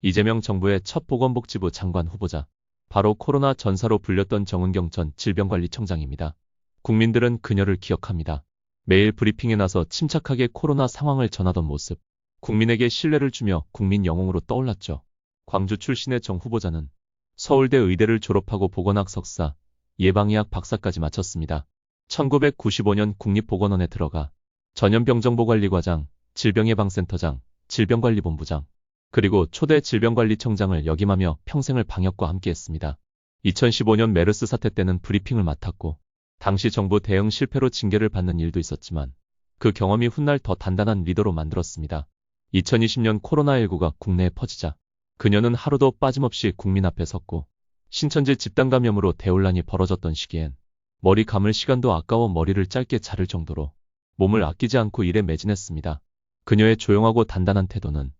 이재명 정부의 첫 보건복지부 장관 후보자. 바로 코로나 전사로 불렸던 정은경 전 질병관리청장입니다. 국민들은 그녀를 기억합니다. 매일 브리핑에 나서 침착하게 코로나 상황을 전하던 모습. 국민에게 신뢰를 주며 국민 영웅으로 떠올랐죠. 광주 출신의 정 후보자는 서울대 의대를 졸업하고 보건학 석사, 예방의학 박사까지 마쳤습니다. 1995년 국립보건원에 들어가 전염병정보관리과장, 질병예방센터장, 질병관리본부장, 그리고 초대 질병관리청장을 역임하며 평생을 방역과 함께했습니다. 2015년 메르스 사태 때는 브리핑을 맡았고 당시 정부 대응 실패로 징계를 받는 일도 있었지만 그 경험이 훗날 더 단단한 리더로 만들었습니다. 2020년 코로나19가 국내에 퍼지자 그녀는 하루도 빠짐없이 국민 앞에 섰고 신천지 집단 감염으로 대혼란이 벌어졌던 시기엔 머리 감을 시간도 아까워 머리를 짧게 자를 정도로 몸을 아끼지 않고 일에 매진했습니다. 그녀의 조용하고 단단한 태도는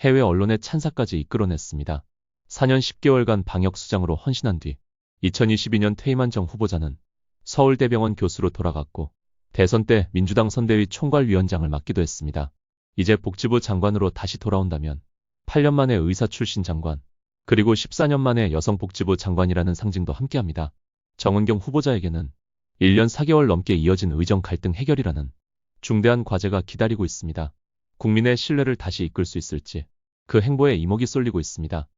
해외 언론의 찬사까지 이끌어냈습니다. 4년 10개월간 방역수장으로 헌신한 뒤 2022년 퇴임한 정 후보자는 서울대병원 교수로 돌아갔고 대선 때 민주당 선대위 총괄위원장을 맡기도 했습니다. 이제 복지부 장관으로 다시 돌아온다면 8년 만에 의사 출신 장관, 그리고 14년 만에 여성복지부 장관이라는 상징도 함께합니다. 정은경 후보자에게는 1년 4개월 넘게 이어진 의정 갈등 해결이라는 중대한 과제가 기다리고 있습니다. 국민의 신뢰를 다시 이끌 수 있을지 그 행보에 이목이 쏠리고 있습니다.